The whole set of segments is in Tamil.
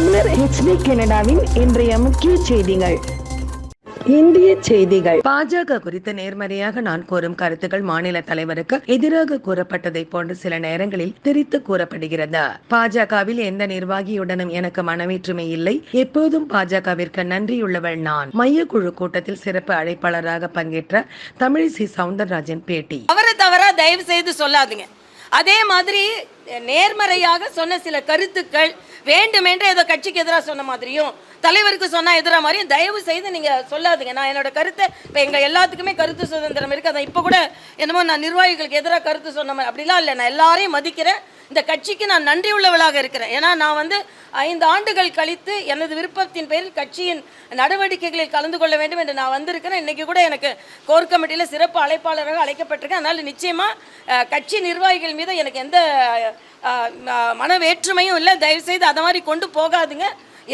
தமிழர் ஹெச்டி கனடாவின் இன்றைய முக்கிய செய்திகள். இந்திய செய்திகள். பாஜக குறித்து நேர்மறையாக நான் கூறும் கருத்துக்கள் மாநில தலைவருக்கு எதிராக கூறப்பட்டதை போன்று சில நேரங்களில் திரித்து கூறப்படுகிறது. பாஜகவில் எந்த நிர்வாகியுடனும் எனக்கு மனவேற்றுமை இல்லை. எப்போதும் பாஜகவிற்கு நன்றியுள்ளவள் நான். மையக்குழு கூட்டத்தில் சிறப்பு அழைப்பாளராக பங்கேற்ற தமிழிசை சவுந்தரராஜன் பேட்டி. தவறு தவறா தயவு செய்து சொல்லாதீங்க. அதே மாதிரி நேர்மறையாக சொன்ன சில கருத்துக்கள் வேண்டுமென்று ஏதோ கட்சிக்கு எதிராக சொன்ன மாதிரியும் தலைவருக்கு சொன்னால் எதிராக மாதிரியும் தயவு செய்து நீங்கள் சொல்லாதீங்க. நான் என்னோட கருத்தை இப்போ எங்கள் எல்லாத்துக்குமே கருத்து சுதந்திரம் இருக்குது அதான் இப்போ கூட என்னமோ நான் நிர்வாகிகளுக்கு எதிராக கருத்து சொன்ன மாதிரி அப்படிலாம் இல்லை. நான் எல்லாரையும் மதிக்கிறேன். இந்த கட்சிக்கு நான் நன்றி உள்ளவளாக இருக்கிறேன். ஏன்னா நான் வந்து ஐந்து ஆண்டுகள் கழித்து எனது விருப்பத்தின் பேரில் கட்சியின் நடவடிக்கைகளில் கலந்து கொள்ள வேண்டும் என்று நான் வந்திருக்கிறேன். இன்னைக்கு கூட எனக்கு கோர் கமிட்டியில் சிறப்பு அழைப்பாளராக அழைக்கப்பட்டிருக்கேன். அதனால் நிச்சயமாக கட்சி நிர்வாகிகள் மீது எனக்கு எந்த மனவேற்றுமையும் மன வேற்றுமையும் இல்லை. தயவுசெய்து அதை மாதிரி கொண்டு போகாதுங்க.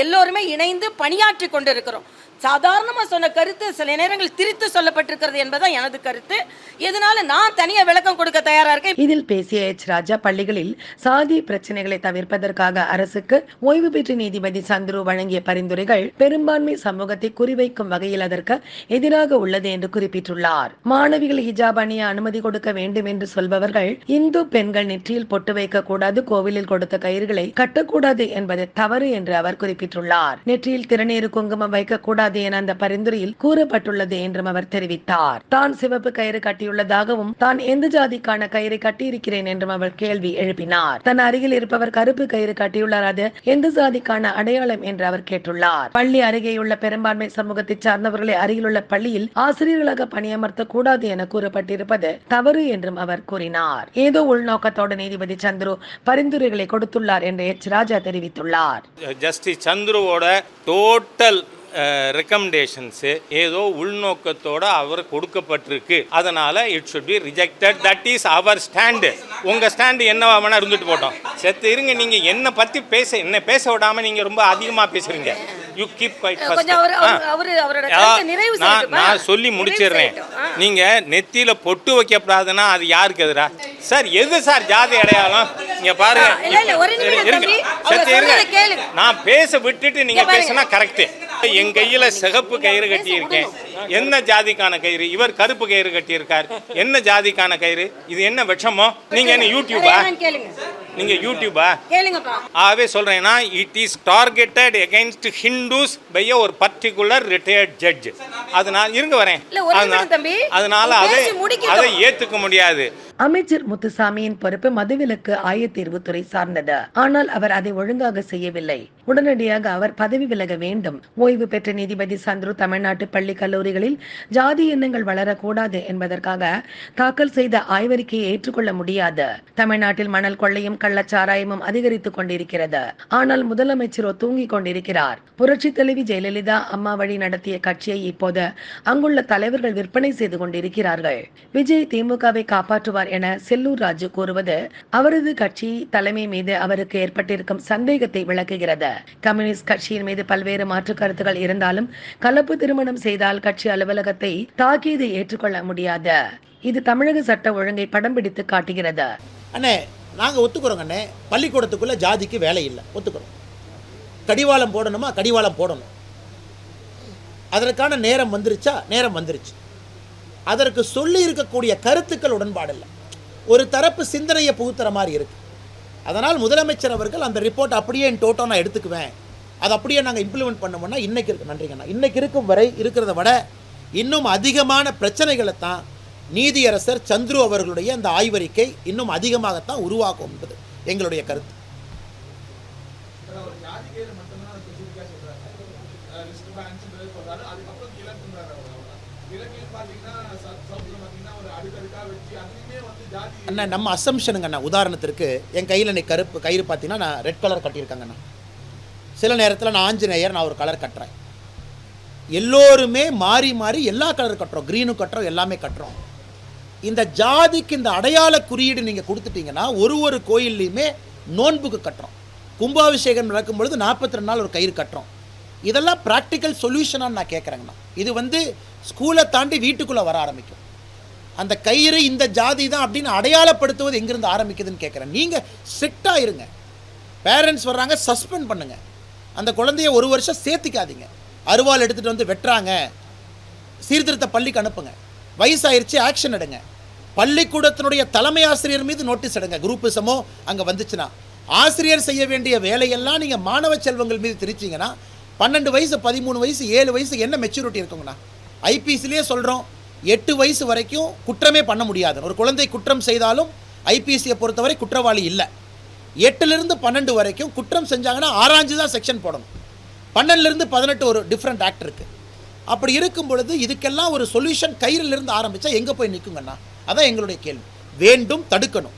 எல்லோருமே இணைந்து பணியாற்றி கொண்டு இருக்கிறோம் சாதாரணமாக சொன்ன கருத்து சில நேரங்கள் திரித்து சொல்லப்பட்டிருக்கிறது என்பதுதான் எனது கருத்து. இதனால நான் தனியாக விளக்கம் கொடுக்க தயாராக இருக்கேன்? இதில் பேசிய எச். ராஜா பள்ளிகளில் சாதி பிரச்சனைகளை தவிர்ப்பதற்காக அரசுக்கு ஓய்வு பெற்ற நீதிபதி சந்துரு வழங்கிய பரிந்துரைகள் பெரும்பான்மை சமூகத்தை குறிவைக்கும் வகையில் அதற்கு எதிராக உள்ளது என்று குறிப்பிட்டுள்ளார். மாணவிகள் ஹிஜாப் அணிய அனுமதி கொடுக்க வேண்டும் என்று சொல்பவர்கள் இந்து பெண்கள் நெற்றியில் பொட்டு வைக்க கூடாது கோவிலில் கொடுத்த கயிறுகளை கட்டக்கூடாது என்பது தவறு என்று அவர் குறிப்பிட்டுள்ளார். நெற்றியில் திருநீர் குங்குமம் வைக்க கூடாது கூடாது என அந்த பரிந்துரையில் கூறப்பட்டுள்ளது என்றும் அவர் தெரிவித்தார். தான் சிவப்பு கயிறு கட்டியுள்ளதாகவும் தான் எந்த ஜாதிக்கான கயிறை கட்டியிருக்கிறேன் என்றும் அவர் கேள்வி எழுப்பினார். தன் அருகில் இருப்பவர் கருப்பு கயிறு கட்டியுள்ளார் அது எந்த ஜாதிக்கான அடையாளம் என்று அவர் கேட்டுள்ளார். பள்ளி அருகேயுள்ள பெரும்பான்மை சமூகத்தை சார்ந்தவர்களை அருகிலுள்ள பள்ளியில் ஆசிரியர்களாக பணியமர்த்த கூடாது என கூறப்பட்டிருப்பது தவறு என்றும் அவர் கூறினார். ஏதோ உள்நோக்கத்தோடு நீதிபதி சந்துரு பரிந்துரைகளை கொடுத்துள்ளார் என்று எச். ராஜா தெரிவித்துள்ளார். ஜஸ்டிஸ் சந்துருவோட டோட்டல் ரெக்கமெண்டேஷன்ஸு ஏதோ உள்நோக்கத்தோட அவர் கொடுக்கப்பட்டிருக்கு. அதனால it should be rejected that is our stand உங்கள் ஸ்டாண்டு என்னவா வேணா இருந்துட்டு போட்டோம். செத்து இருங்க நீங்கள் என்னை பற்றி பேச என்ன பேச விடாமல் நீங்கள் ரொம்ப அதிகமாக பேசுறீங்க. யூ கீப் குவைட் நிறைவு நான் சொல்லி முடிச்சிடுறேன். செய்யட்டும். ஆ. நீங்க நெத்தியில பொட்டு வைக்கப்படாதுன்னா அது யாருக்கு எதிரா? சார் எது சார் ஜாதி அடையாளம்? இங்க பாருங்க. நான் பேச விட்டுட்டு நீங்க. பேசினா கரெக்ட் என் கையில சிகப்பு கயிறு கட்டி இருக்கேன் என்ன ஜாதிக்கான கயிறு? இவர் கருப்பு கயிறு கட்டி இருக்கார் என்ன ஜாதிக்கான கயிறு? இது என்ன விஷமோ? நீங்க என்ன யூடியூபா நீங்க யூடியூபா கேளுங்கப்பா. ஆகவே சொல்றேன்னா it is targeted against Hindus by ஒரு பர்டிகுலர் ரிட்டையர்ட் ஜட்ஜ் அதனால இருங்க வரேன். இல்ல, ஒரு அதனா- நிமிடம் தம்பி. அதனால அதை. அதை ஏத்துக்க முடியாது. அமைச்சர் முத்துசாமியின் பொறுப்பு மதுவிலக்கு ஆயத்தீர்வுத்துறை சார்ந்தது. ஆனால் அவர் அதை ஒழுங்காக செய்யவில்லை. உடனடியாக அவர் பதவி விலக வேண்டும். ஓய்வு பெற்ற நீதிபதி சந்துரு தமிழ்நாட்டு பள்ளி பகுதிகளில் ஜாதி எண்ணங்கள் வளரக்கூடாது என்பதற்காக தாக்கல் செய்த ஆய்வறிக்கையை ஏற்றுக்கொள்ள முடியாது. தமிழ்நாட்டில் மணல் கொள்ளையும் கள்ளச்சாராயமும் அதிகரித்துக் கொண்டிருக்கிறது. ஆனால் முதலமைச்சரோ தூங்கிக் கொண்டிருக்கிறார். புரட்சி தலைவி ஜெயலலிதா அம்மா வழி நடத்திய கட்சியை இப்போது அங்குள்ள தலைவர்கள் விற்பனை செய்து கொண்டிருக்கிறார்கள். விஜய் திமுகவை காப்பாற்றுவார் என செல்லூர் ராஜு கூறுவது அவரது கட்சி தலைமை மீது அவருக்கு ஏற்பட்டிருக்கும் சந்தேகத்தை விளக்குகிறது. கம்யூனிஸ்ட் கட்சியின் மீது பல்வேறு மாற்று கருத்துக்கள் இருந்தாலும் கலப்பு திருமணம் செய்தால் கட்சி அலுவலகத்தை தாக்கீது ஏற்றுக்கொள்ள முடியாது இது தமிழக சட்ட ஒழுங்கை படம் பிடித்து காட்டுகிறது. அண்ணே நாங்கள் ஒத்துக்கிறோங்க அண்ணே. பள்ளிக்கூடத்துக்குள்ளே ஜாதிக்கு வேலை இல்லை. ஒத்துக்கிறோம். கடிவாளம் போடணுமா? கடிவாளம் போடணும். அதற்கான நேரம் வந்துருச்சா? நேரம் வந்துருச்சு. அதற்கு சொல்லி இருக்கக்கூடிய கருத்துக்கள் உடன்பாடு இல்லை. ஒரு தரப்பு சிந்தனையை புகுத்துற மாதிரி இருக்கு. அதனால் முதலமைச்சர் அவர்கள் அந்த ரிப்போர்ட் அப்படியே என் டோட்டோ நான் எடுத்துக்குவேன். அதை அப்படியே நாங்கள் இம்ப்ளிமெண்ட் பண்ணோம்னா இன்னைக்கு இருக்கு. நன்றிங்கண்ணா இன்னைக்கு இருக்கும் வரை இருக்கிறத விட இன்னும் அதிகமான பிரச்சனைகளை தான் நீதியரசர் சந்துரு அவர்களுடைய அந்த ஆய்வறிக்கை இன்னும் அதிகமாகத்தான் உருவாக்கும் என்பது எங்களுடைய கருத்து. அண்ணா நம்ம அசம்ஷனுங்க அண்ணா. உதாரணத்திற்கு என் கையில் இன்னைக்கு கருப்பு கயிறு பார்த்தீங்கன்னா நான் ரெட் கலர் கட்டியிருக்கேங்கண்ணா சில நேரத்தில் நான் ஆஞ்சநேயர் நான் ஒரு கலர் கட்டுறேன். எல்லோருமே மாறி மாறி எல்லா கலர் கட்டுறோம். க்ரீனும் கட்டுறோம் எல்லாமே கட்டுறோம். இந்த ஜாதிக்கு இந்த அடையாள குறியீடு நீங்கள் கொடுத்துட்டீங்கன்னா ஒரு ஒரு கோயில்லையுமே நோன்புக்கு கட்டுறோம். கும்பாபிஷேகம் நடக்கும் பொழுது நாற்பத்தி ரெண்டு நாள் ஒரு கயிறு கட்டுறோம். இதெல்லாம் ப்ராக்டிக்கல் சொல்யூஷனாக நான் கேட்குறேங்கண்ணா இது வந்து ஸ்கூலை தாண்டி வீட்டுக்குள்ளே வர ஆரம்பிக்கும். அந்த கயிறு இந்த ஜாதி தான் அப்படின்னு அடையாளப்படுத்துவது எங்கேருந்து ஆரம்பிக்குதுன்னு கேட்குறேன் நீங்கள் ஸ்ட்ரிக்டாக இருங்க. பேரண்ட்ஸ் வர்றாங்க சஸ்பெண்ட் பண்ணுங்கள் அந்த குழந்தைய ஒரு வருஷம் சேர்த்திக்காதீங்க. அருவாள் எடுத்துகிட்டு வந்து வெட்டுறாங்க. சீர்திருத்த பள்ளிக்கு அனுப்புங்க. வயசாயிருச்சு ஆக்ஷன் எடுங்க. பள்ளிக்கூடத்தினுடைய தலைமை ஆசிரியர் மீது நோட்டீஸ் எடுங்க. குரூப்பிசமோ அங்கே வந்துச்சுன்னா. ஆசிரியர் செய்ய வேண்டிய வேலையெல்லாம் நீங்கள் மாணவ செல்வங்கள் மீது திரிச்சிங்கன்னா பன்னெண்டு வயசு பதிமூணு வயசு ஏழு வயசு என்ன மெச்சூரிட்டி இருக்குங்கண்ணா? ஐபிசிலேயே சொல்கிறோம் எட்டு வயசு வரைக்கும் குற்றமே பண்ண முடியாது. ஒரு குழந்தை குற்றம் செய்தாலும் ஐபிசியை பொறுத்தவரை குற்றவாளி இல்லை. எட்டுலேருந்து பன்னெண்டு வரைக்கும் குற்றம் செஞ்சாங்கன்னா ஆராய்ஞ்சு தான் செக்ஷன் போடணும். பன்னெண்டுலேருந்து பதினெட்டு ஒரு டிஃப்ரெண்ட் ஆக்ட் இருக்குது அப்படி இருக்கும் பொழுது இதுக்கெல்லாம் ஒரு சொல்யூஷன் கயிறிலிருந்து ஆரம்பித்தா எங்கே போய் நிற்குங்கண்ணா அதான் எங்களுடைய கேள்வி. வேண்டும் தடுக்கணும்.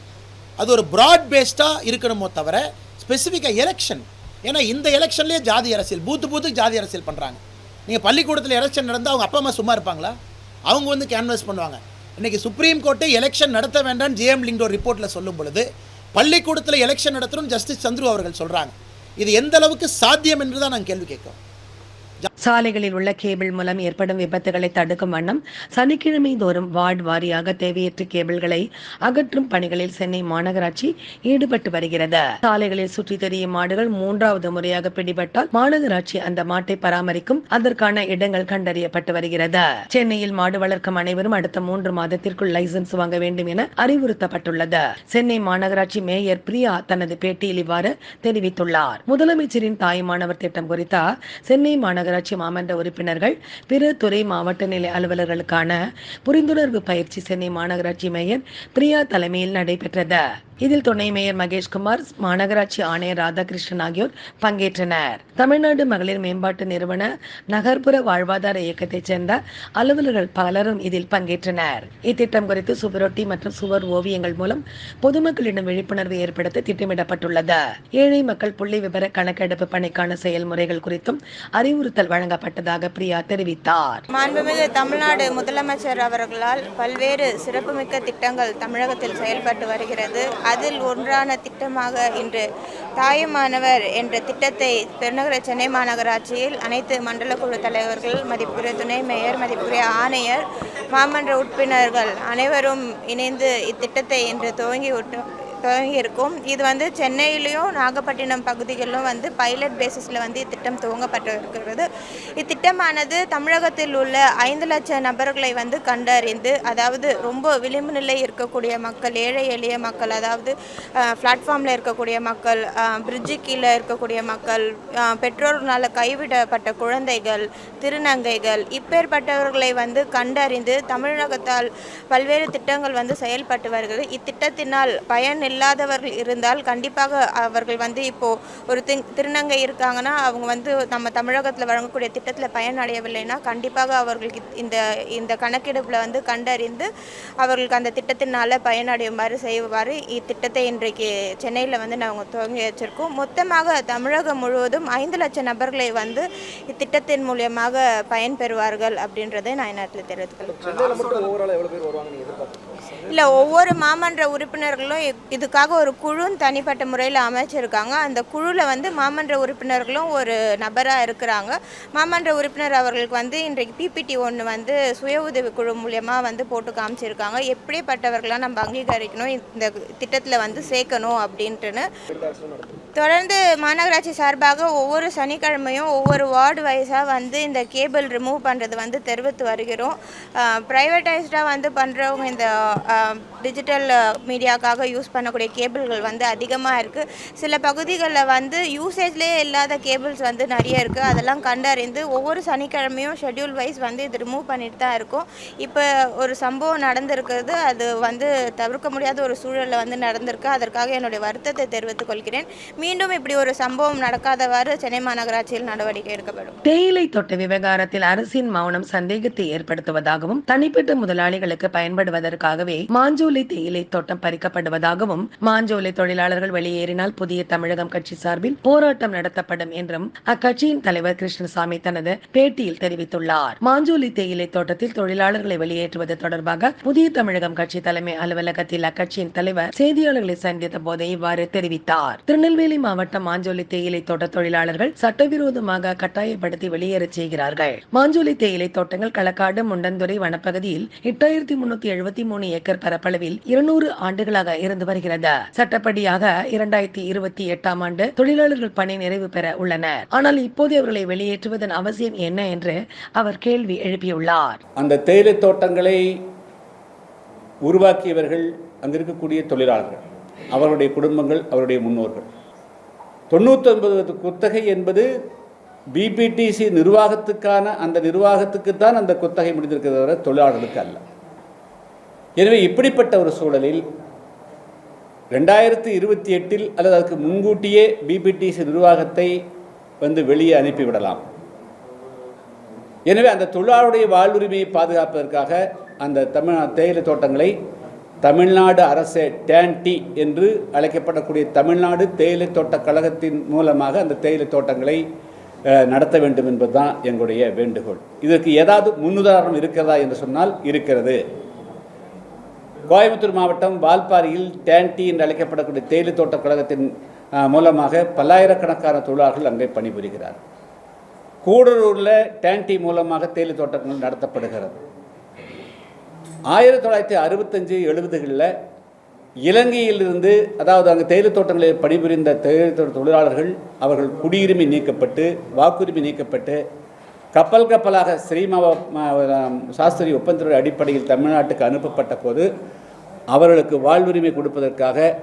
அது ஒரு ப்ராட் பேஸ்டாக இருக்கணுமோ தவிர ஸ்பெசிஃபிக்காக எலெக்ஷன் ஏன்னா இந்த எலெக்ஷன்லேயே ஜாதி அரசியல் பூத்து பூத்துக்கு ஜாதி அரசியல் பண்ணுறாங்க நீங்கள் பள்ளிக்கூடத்தில் எலெக்ஷன் நடந்தால் அவங்க அப்பா அம்மா சும்மா இருப்பாங்களா? அவங்க வந்து கேன்வஸ் பண்ணுவாங்க. இன்றைக்கி சுப்ரீம் கோர்ட்டே எலெக்ஷன் நடத்த வேண்டாம்னு ஜேஎம் லிங்கோ ரிப்போர்ட்டில் சொல்லும் பொழுது பள்ளிக்கூடத்தில் எலெக்ஷன் நடத்தணும் ஜஸ்டிஸ் சந்துரு அவர்கள் சொல்கிறாங்க இது எந்த அளவுக்கு சாத்தியம் என்று தான் நாங்கள் கேள்வி கேட்கிறோம். சாலைகளில் உள்ள கேபிள் மூலம் ஏற்படும் விபத்துகளை தடுக்கும் வண்ணம் சனிக்கிழமை தோறும் வார்டு வாரியாக தேவையற்ற கேபிள்களை அகற்றும் பணிகளில் சென்னை மாநகராட்சி ஈடுபட்டு வருகிறது. சாலைகளில் சுற்றி தெரியும் மாடுகள் மூன்றாவது முறையாக பிடிபட்டால் மாநகராட்சி அந்த மாட்டை பராமரிக்கும் அதற்கான இடங்கள் கண்டறியப்பட்டு வருகிறது. சென்னையில் மாடு வளர்க்கும் அனைவரும் அடுத்த மூன்று மாதத்திற்குள் லைசன்ஸ் வாங்க வேண்டும் என அறிவுறுத்தப்பட்டுள்ளது. சென்னை மாநகராட்சி மேயர் பிரியா தனது பேட்டியில் இவ்வாறு தெரிவித்துள்ளார். முதலமைச்சரின் தாய்மானவர் திட்டம் குறித்த சென்னை மாநகர நகராட்சி மாமன்ற உறுப்பினர்கள் பிற துறை மாவட்ட நிலை அலுவலர்களுக்கான புரிந்துணர்வு பயிற்சி சென்னை மாநகராட்சி மேயர் பிரியா தலைமையில் நடைபெற்றது. இதில் துணை மேயர் மகேஷ்குமார் மாநகராட்சி ஆணையர் ராதாகிருஷ்ணன் ஆகியோர் பங்கேற்றனர். தமிழ்நாடு மகளிர் மேம்பாட்டு நிறுவன நகர்ப்புற வாழ்வாதார இயக்கத்தைச் சேர்ந்த அலுவலர்கள் பலரும் இதில் பங்கேற்றனர். இத்திட்டம் குறித்து சுவரொட்டி மற்றும் சுவர் ஓவியங்கள் மூலம் பொதுமக்களிடம் விழிப்புணர்வு ஏற்படுத்த திட்டமிடப்பட்டுள்ளது. ஏழை மக்கள் புள்ளி விவர கணக்கெடுப்பு பணிக்கான செயல்முறைகள் குறித்தும் அறிவுறுத்த அறிவுறுத்தல் வழங்கப்பட்டதாக பிரியா தெரிவித்தார். மாண்புமிகு தமிழ்நாடு முதலமைச்சர் அவர்களால் பல்வேறு சிறப்புமிக்க திட்டங்கள் தமிழகத்தில் செயல்பட்டு வருகிறது. அதில் ஒன்றான திட்டமாக இன்று தாயுமானவர் என்ற திட்டத்தை பெருநகர சென்னை மாநகராட்சியில் அனைத்து மண்டல குழு தலைவர்கள் மதிப்புரிய துணை மேயர் மதிப்புரிய ஆணையர் மாமன்ற உறுப்பினர்கள் அனைவரும் இணைந்து இத்திட்டத்தை இன்று துவங்கி இருக்கும். இது வந்து சென்னையிலையும் நாகப்பட்டினம் பகுதிகளிலும் வந்து பைலட் பேசிஸில் வந்து இத்திட்டம் துவங்கப்பட்டு இருக்கிறது இத்திட்டமானது தமிழகத்தில் உள்ள ஐந்து லட்சம் நபர்களை வந்து கண்டறிந்து அதாவது ரொம்ப விளிம்பு நிலை இருக்கக்கூடிய மக்கள் ஏழை எளிய மக்கள் அதாவது பிளாட்ஃபார்மில் இருக்கக்கூடிய மக்கள் பிரிட்ஜு கீழே இருக்கக்கூடிய மக்கள் பெற்றோர்களால் கைவிடப்பட்ட குழந்தைகள் திருநங்கைகள் இப்பேற்பட்டவர்களை வந்து கண்டறிந்து தமிழகத்தால் பல்வேறு திட்டங்கள் வந்து செயல்பட்டு வருகிறது. இத்திட்டத்தினால் பயன் இல்லாதவர்கள் இருந்தால் கண்டிப்பாக அவர்கள் வந்து இப்போது ஒரு திங் திருநங்கை இருக்காங்கன்னா அவங்க வந்து நம்ம தமிழகத்தில் வழங்கக்கூடிய திட்டத்தில் பயனடையவில்லைன்னா கண்டிப்பாக அவர்களுக்கு இந்த இந்த கணக்கெடுப்பில் வந்து கண்டறிந்து அவர்களுக்கு அந்த திட்டத்தினால் பயனடையுமாறு செய்வாறு. இத்திட்டத்தை இன்றைக்கு சென்னையில் வந்து நாங்கள் துவங்கி வச்சுருக்கோம். மொத்தமாக தமிழகம் முழுவதும் ஐந்து லட்சம் நபர்களை வந்து இத்திட்டத்தின் மூலியமாக பயன்பெறுவார்கள் அப்படின்றதை நான் இந்நேரத்தில் தெரிவித்துக்கிறேன் இல்லை ஒவ்வொரு மாமன்ற உறுப்பினர்களும் இதுக்காக ஒரு குழுன்னு தனிப்பட்ட முறையில் அமைச்சிருக்காங்க. அந்த குழுவில் வந்து மாமன்ற உறுப்பினர்களும் ஒரு நபராக இருக்கிறாங்க. மாமன்ற உறுப்பினர் அவர்களுக்கு வந்து இன்றைக்கு பிபிடி ஒன்று வந்து சுய உதவி குழு மூலியமாக வந்து போட்டு காமிச்சிருக்காங்க. எப்படிப்பட்டவர்களாக நம்ம அங்கீகரிக்கணும் இந்த திட்டத்தில் வந்து சேர்க்கணும் அப்படின்ட்டுன்னு. தொடர்ந்து மாநகராட்சி சார்பாக ஒவ்வொரு சனிக்கிழமையும் ஒவ்வொரு வார்டு வைஸாக வந்து இந்த கேபிள் ரிமூவ் பண்ணுறது வந்து தெரிவித்து வருகிறோம். ப்ரைவேட்டைஸ்டாக வந்து பண்ணுறவங்க இந்த டிஜிட்டல் மீடியாக்காக யூஸ் பண்ணக்கூடிய கேபிள்கள் வந்து அதிகமாக இருக்குது சில பகுதிகளில் வந்து யூசேஜ்லேயே இல்லாத கேபிள்ஸ் வந்து நிறைய இருக்குது அதெல்லாம் கண்டறிந்து ஒவ்வொரு சனிக்கிழமையும் ஷெட்யூல் வைஸ் வந்து இது ரிமூவ் பண்ணிட்டு தான் இருக்கும். இப்போ ஒரு சம்பவம் நடந்திருக்கிறது. அது வந்து தவிர்க்க முடியாத ஒரு சூழலில் வந்து நடந்திருக்கு. அதற்காக என்னுடைய வருத்தத்தை தெரிவித்துக் கொள்கிறேன். மீண்டும் இப்படி ஒரு சம்பவம் நடக்காதவாறு சென்னை மாநகராட்சியில் நடவடிக்கை எடுக்கப்படும். தேயிலை தொட்ட விவகாரத்தில் அரசின் மௌனம் சந்தேகத்தை ஏற்படுத்துவதாகவும் தனிப்பட்ட முதலாளிகளுக்கு பயன்படுவதற்காகவே மாஞ்சூர் மாஞ்சோலை தேயிலை தோட்டம் பறிக்கப்படுவதாகவும் மாஞ்சோலை தொழிலாளர்கள் வெளியேறினால் புதிய தமிழகம் கட்சி சார்பில் போராட்டம் நடத்தப்படும் என்றும் அக்கட்சியின் தலைவர் கிருஷ்ணசாமி தனது பேட்டியில் தெரிவித்துள்ளார். மாஞ்சோலை தேயிலை தோட்டத்தில் தொழிலாளர்களை வெளியேற்றுவது தொடர்பாக புதிய தமிழகம் கட்சி தலைமை அலுவலகத்தில் அக்கட்சியின் தலைவர் செய்தியாளர்களை சந்தித்த போதே இவ்வாறு தெரிவித்தார். திருநெல்வேலி மாவட்டம் மாஞ்சோலை தேயிலை தோட்ட தொழிலாளர்கள் சட்டவிரோதமாக கட்டாயப்படுத்தி வெளியேறச் செய்கிறார்கள். மாஞ்சோலை தேயிலை தோட்டங்கள் களக்காடு முண்டந்துறை வனப்பகுதியில் எட்டாயிரத்தி முன்னூத்தி எழுபத்தி மூணு ஏக்கர் பரப்பளவில் இருநூறு ஆண்டுகளாக இருந்து வருகிறது. சட்டப்படியாக இரண்டாயிரத்தி இருபத்தி எட்டாம் ஆண்டு தொழிலாளர்கள் பணி நிறைவு பெற உள்ளனர். ஆனால் இப்போது அவர்களை வெளியேற்றுவதன் அவசியம் என்ன என்று அவர் கேள்வி எழுப்பியுள்ளார். அந்த தேயிலை தோட்டங்களை உருவாக்கியவர்கள் அங்கிருக்கக்கூடிய தொழிலாளர்கள் அவருடைய குடும்பங்கள் அவருடைய முன்னோர்கள். தொண்ணூத்தொன்பது குத்தகை என்பது பிபிடிசி நிர்வாகத்துக்கான அந்த நிர்வாகத்துக்கு தான் அந்த குத்தகை முடிந்திருக்கிறத தொழிலாளர்களுக்கு அல்ல. எனவே இப்படிப்பட்ட ஒரு சூழலில் ரெண்டாயிரத்தி இருபத்தி எட்டில் அல்லது அதுக்கு முன்கூட்டியே பிபிடிசி நிர்வாகத்தை வந்து வெளியே அனுப்பிவிடலாம். எனவே அந்த தொழிலாளருடைய வாழ்வுரிமையை பாதுகாப்பதற்காக அந்த தமிழ் தேயிலை தோட்டங்களை தமிழ்நாடு அரசு டேன்டி என்று அழைக்கப்படக்கூடிய தமிழ்நாடு தேயிலை தோட்ட கழகத்தின் மூலமாக அந்த தேயிலை தோட்டங்களை நடத்த வேண்டும் என்பதுதான் எங்களுடைய வேண்டுகோள். இதற்கு ஏதாவது முன்னுதாரணம் இருக்கிறதா என்று சொன்னால் இருக்கிறது. கோயம்புத்தூர் மாவட்டம் வால்பாறையில் டேன்டி என்று அழைக்கப்படக்கூடிய தேயிலை தோட்ட கழகத்தின் மூலமாக பல்லாயிரக்கணக்கான தொழிலாளர்கள் அங்கே பணிபுரிகிறார். கூடலூரில் டேன்டி மூலமாக தேயிலை தோட்டங்கள் நடத்தப்படுகிறது. ஆயிரத்தி தொள்ளாயிரத்தி அறுபத்தஞ்சு எழுபதுகளில் இலங்கையிலிருந்து அதாவது அங்கே தேயிலை தோட்டங்களில் பணிபுரிந்த தேயிலை தோட்ட தொழிலாளர்கள் அவர்கள் குடியுரிமை நீக்கப்பட்டு வாக்குரிமை நீக்கப்பட்டு கப்பல் கப்பலாக ஸ்ரீமாவ சாஸ்திரி ஒப்பந்தத்தின் அடிப்படையில் தமிழ்நாட்டுக்கு அனுப்பப்பட்ட போது அவர்களுக்கு வாழ்வுரிமை கொடுப்பதற்காக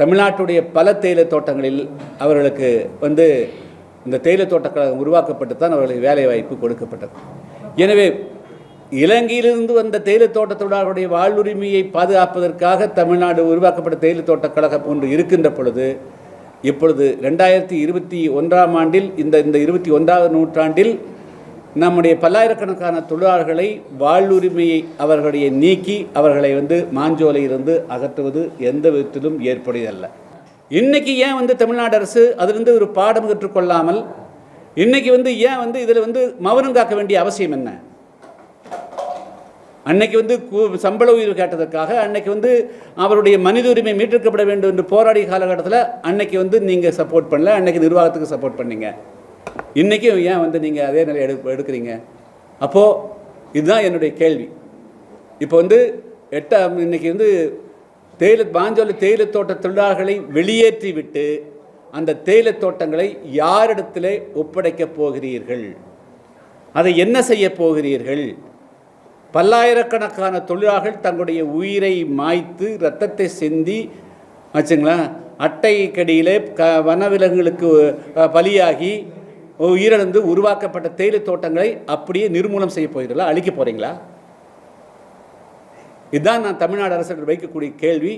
தமிழ்நாட்டுடைய பல தேயிலை தோட்டங்களில் அவர்களுக்கு வந்து இந்த தேயிலை தோட்டக்கழகம் உருவாக்கப்பட்டு தான் அவர்களுக்கு வேலை வாய்ப்பு கொடுக்கப்பட்டது. எனவே இலங்கையிலிருந்து வந்த தேயிலை தோட்ட வாழ்வுரிமையை பாதுகாப்பதற்காக தமிழ்நாடு உருவாக்கப்பட்ட தேயிலை தோட்டக்கழகம் ஒன்று இருக்கின்ற பொழுது இப்பொழுது ரெண்டாயிரத்தி இருபத்தி ஒன்றாம் ஆண்டில் இந்த இந்த இருபத்தி ஒன்றாவது நூற்றாண்டில் நம்முடைய பல்லாயிரக்கணக்கான தொழிலாளர்களை வாழ்வுரிமையை அவர்களுடைய நீக்கி அவர்களை வந்து மாஞ்சோலையிலிருந்து அகற்றுவது எந்த விதத்திலும் ஏற்புடையதல்ல. இன்றைக்கி ஏன் வந்து தமிழ்நாடு அரசு அதிலிருந்து ஒரு பாடம் கற்றுக்கொள்ளாமல் இன்னைக்கு வந்து ஏன் வந்து இதில் வந்து மௌனம் காக்க வேண்டிய அவசியம் என்ன? அன்னைக்கு வந்து கு- சம்பள உயர்வு கேட்டதற்காக அன்னைக்கு வந்து அவருடைய மனித உரிமை மீட்டெடுக்கப்பட வேண்டும் என்று போராடிய காலகட்டத்தில் அன்னைக்கு வந்து நீங்கள் சப்போர்ட் பண்ணல அன்னைக்கு நிர்வாகத்துக்கு சப்போர்ட் பண்ணீங்க. இன்றைக்கும் ஏன் வந்து நீங்கள் அதே நிலை எடு எடுக்கிறீங்க? அப்போது இதுதான் என்னுடைய கேள்வி. இப்போ வந்து எட்டாம் இன்றைக்கி வந்து தேயிலை பாஞ்சோலை தேயிலை தோட்ட தொழிலாளர்களை வெளியேற்றி விட்டு அந்த தேயிலை தோட்டங்களை யாரிடத்திலே ஒப்படைக்கப் போகிறீர்கள்? அதை என்ன செய்ய போகிறீர்கள்? பல்லாயிரக்கணக்கான தொழிலாளர்கள் தங்களுடைய உயிரை மாய்த்து ரத்தத்தை சிந்தி வச்சுங்களேன் அட்டை கடியிலே க வனவிலங்குகளுக்கு பலியாகி உயிரிழந்து உருவாக்கப்பட்ட தேயிலை தோட்டங்களை அப்படியே நிர்மூலம் செய்ய போகிறீர்களா? அழிக்க போகிறீங்களா இதுதான் நான் தமிழ்நாடு அரசு வைக்கக்கூடிய கேள்வி.